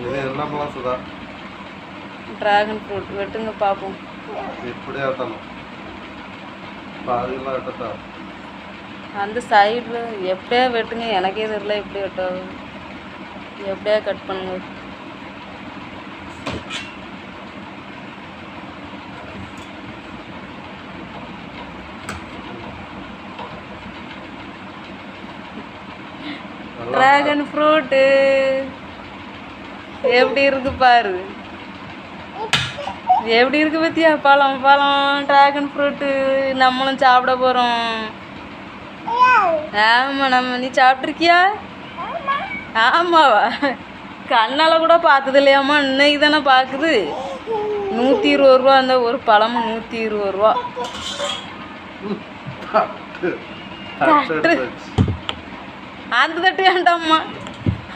இது என்ன பழம் சுதா? ட்ராகன் ஃப்ரூட் வெட்டுங்க பார்ப்போம் இப்படி வெட்டணும் பாதியெல்லாம் வெட்டட்டா? அந்த சைடில் எப்படியா வெட்டுங்க? எனக்கே தெரியல எப்படி வெட்டும் எப்படியா கட் பண்ணுங்க? ட்ராகன் ஃப்ரூட்டு எப்படி இருக்கு பாரு? எப்படி இருக்கு பத்தியா? பழம் பழம் ட்ராகன் ஃப்ரூட்டு நம்மளும் சாப்பிட போகிறோம் ஆமாம் நம்ம நீ சாப்பிட்ருக்கியா ஆமாவா? கண்ணால் கூட பார்த்தது இல்லையாம்மா இன்னைக்கு தானே பார்க்குது. நூற்றி இருபது ரூபா அந்த ஒரு பழமும் நூற்றி இருபது ரூபா. அந்த தட்டு வேண்டாம்மா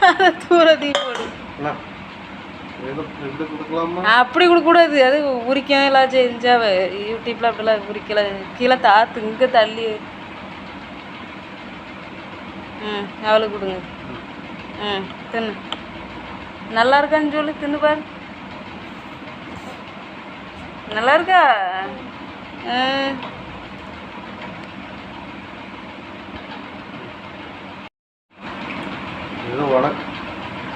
அதை தூரத்தி போடு அண்ணா, இது இப்படி கொடுக்கலாமா அப்படி கொடுக்கக்கூடாது. அது உரிக்கும் எல்லாம் செஞ்சா யூடியூப்ல அப்படிலாம் உரிக்கல. கீழே தாத்து இங்கே தள்ளி. ம் அவளுக்கு கொடுங்க. ம் தின்னு. நல்லா இருக்கான்னு சொல்லி தின்னு பாரு. நல்லா இருக்கா? ம் இது உனக்கு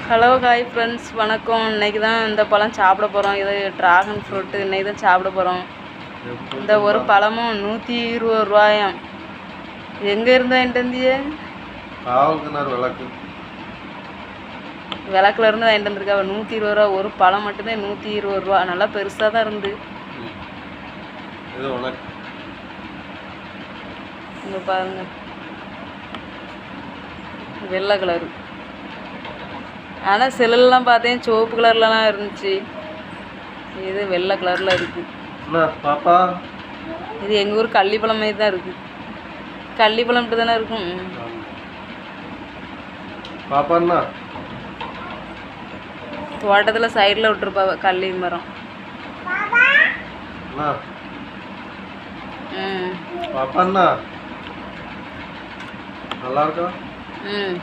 ஹலோ காய் ஃப்ரெண்ட்ஸ் வணக்கம். இன்னைக்கு தான் இந்த பழம் சாப்பிட போகிறோம் இது ட்ராகன் ஃப்ரூட்டு இன்னைக்கு தான் சாப்பிட போகிறோம் இந்த ஒரு பழமும் நூற்றி இருபது ரூபாயாம். எங்கே இருந்து காவல்கிணறு விளக்கு விளக்குல இருந்து வாங்கிட்டு வந்திருக்கா நூற்றி இருபது ரூபா. ஒரு பழம் மட்டும்தான் நூற்றி இருபது ரூபா. நல்லா பெருசாக தான் இருந்து. இங்கே பாருங்க. வெள்ளை கலரு. ஆனால் செல்லுலாம் பார்த்தேன் சிவப்பு கலர்லலாம் இருந்துச்சு. இது வெள்ளை கலரில் இருக்குது பாப்பா? இது எங்கள் ஊர் கள்ளிப்பழம் மாதிரி தான் இருக்குது கள்ளிப்பழம் இப்படி தானே இருக்கும்? ஆமா. பாப்பா என்ன தோட்டத்தில் சைடில் விட்டுருப்பா கள்ளி மரம். என்ன ம். பாப்பா என்ன நல்லா இருக்கா? ம்.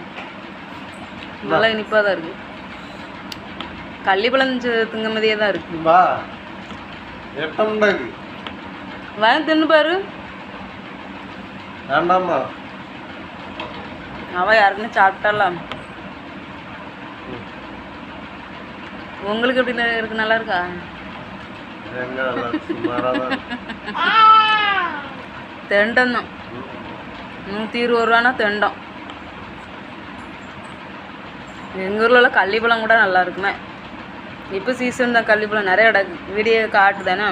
நல்லா இனிப்பாக தான் இருக்குது கள்ளிப்பழம் திங்க மாதிரியே தான் இருக்குது வா வேணும் தின்னு பாரு. வேண்டாமா அவள் யாருக்குன்னு சாப்பிட்டாலாம். உங்களுக்கு எப்படி இருக்கு நல்லா இருக்கா? இருக்கு. தெண்டம் தான். நூற்றி இருபது ரூபானா தெண்டம். எங்கள் ஊரில் உள்ள கள்ளிப்பழம் கூட நல்லா இருக்குமே இப்போ சீசன் தான் கள்ளிப்பழம். நிறைய கிடக்கு வீடியோ காட்டு தானே?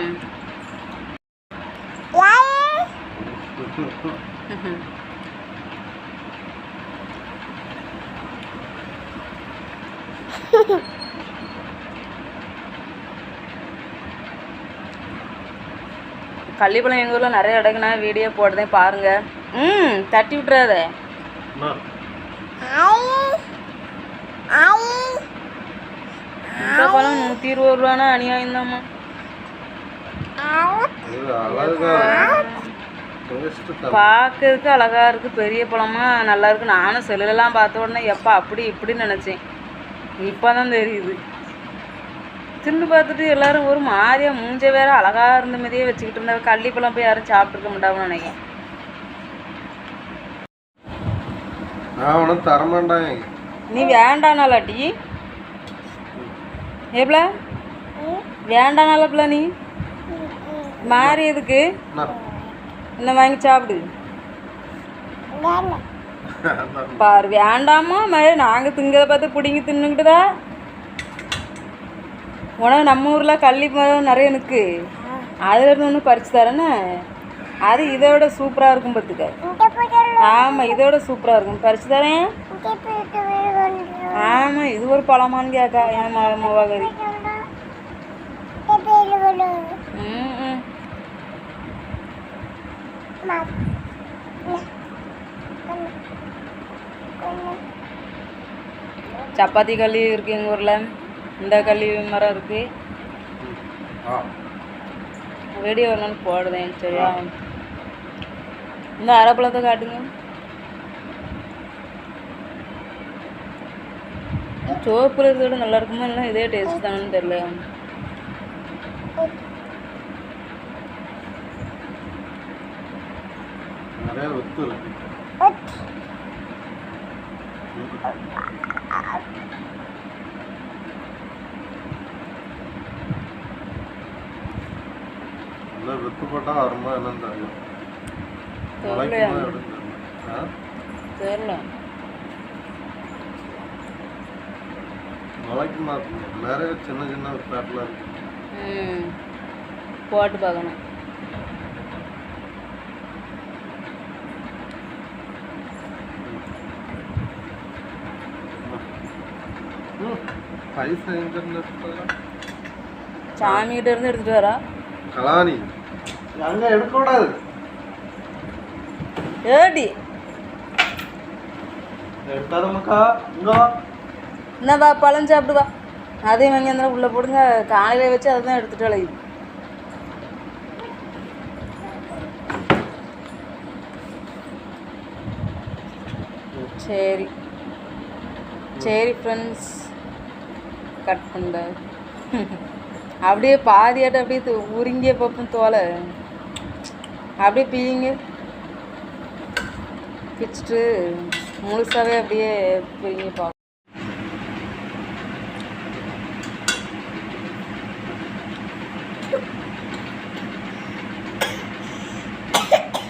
கள்ளிப்பழம் எங்கள் ஊரில் நிறைய இடக்குனா வீடியோ போடுதேன் பாருங்க. ம் தட்டி விட்டுறாத? இந்த பழம் நூற்றி இருபது ரூபானா அநியாயம் இது அழகா டேஸ்ட் பார்க்கறதுக்கு அழகா இருக்கு. பெரிய பழமா நல்லா இருக்கு. நானும் செல்லுலலாம் பார்த்த உடனே எப்பா அப்படி இப்படின்னு நினச்சேன். இப்போ தான் தெரியுது. தின்னு பார்த்துட்டு எல்லாரும் ஒரு மாதிரியா மூஞ்ச வேற அழகா இருந்த மாதிரியே வச்சுக்கிட்டு இருந்தா கள்ளிப்பழம் போய் யாரும் சாப்பிட்ருக்க மாட்டாங்கன்னு நினைக்கிறேன். நான் தரமாட்டாங்க நீ வேண்டானாலாட்டி. ஏப்ல? வேண்டானாலப்ல நீ? மாறி எதுக்கு? என்ன? வாங்கி சாப்பிடு. பாரு வேண்டாமா மழை நாங்கள் திங்கதை பார்த்து பிடிங்கி தின்னுக்கிட்டுதா? உனக்கு நம்ம ஊரில் கள்ளி மரம் நிறைய நிற்கு அதுல இருந்து ஒன்று பறிச்சு தரேன்னு? அது இதை விட சூப்பராக இருக்கும் பார்த்துக்க. ஆமாம் இதோட சூப்பராக இருக்கும். பறிச்சு தரேன். ஆமாம் இது ஒரு பழமான்னு கேட்கா என் மவாகரி ம் ம். சப்பாத்தி களி இருக்குது எங்கள் ஊரில்? இந்த களி மரம் இருக்குது ஆ. வீடியோ நாள் போடுதேன் சரியா இந்த அரைப்பழத்தை காட்டுங்க. சோப்பில் இருக்கிறத நல்லா இருக்குமா? இல்லை இதே டேஸ்ட் தெரியல. நிறைய வித்து இருக்கு நல்லா வித்து போட்டா வருமா என்னன்னு எப்படின்னு தெரியல. ஆ? தெரியல முளைக்குமா நிறைய சின்ன சின்ன பேட்டில் இருக்கு ம் போட்டு பார்க்கணும் ம் பைசா எங்க சாமிகிட்ட இருந்து எடுத்துட்டு வரா கலானி என்னவா பழம் சாப்பிடுவா? அதையும் வாங்கி இருந்தாலும் உள்ளே போடுங்க. காலையில் வச்சு அதை தான் எடுத்துகிட்டு அழையுது சரி. சரி ஃப்ரெண்ட்ஸ் கட் பண்ண. அப்படியே பாதியாட்ட அப்படியே உருங்கிய பப்பும் தோலை. அப்படியே பீயுங்க. பிச்சுட்டு முழுசாவே அப்படியே பிரிங்க பார்ப்போம்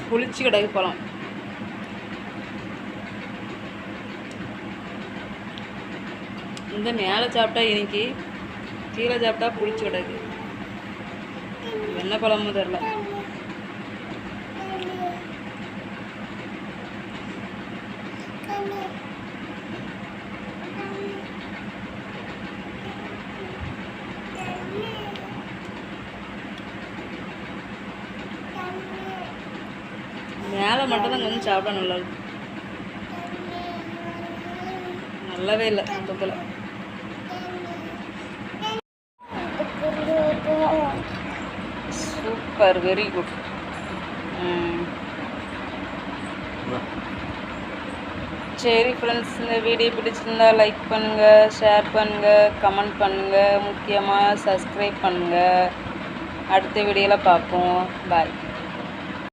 புளிச்சு கிடக்கு பழம் இந்த மேலே சாப்பிட்டா இன்னைக்கு கீழே சாப்பிட்டா புளிச்சு கிடக்கு. என்ன பழமும் தெரில மேலே மட்டும் தான் கொஞ்சம் சாப்பிட நல்லா இருக்கும். நல்லாவே இல்லை மொத்தத்தில் சூப்பர் வெரி குட் சரி ஃப்ரெண்ட்ஸ் இந்த வீடியோ பிடிச்சிருந்தா லைக் பண்ணுங்கள் ஷேர் பண்ணுங்கள் கமெண்ட் பண்ணுங்கள் முக்கியமாக சப்ஸ்கிரைப் பண்ணுங்கள் அடுத்த வீடியோவில் பார்ப்போம். பாய்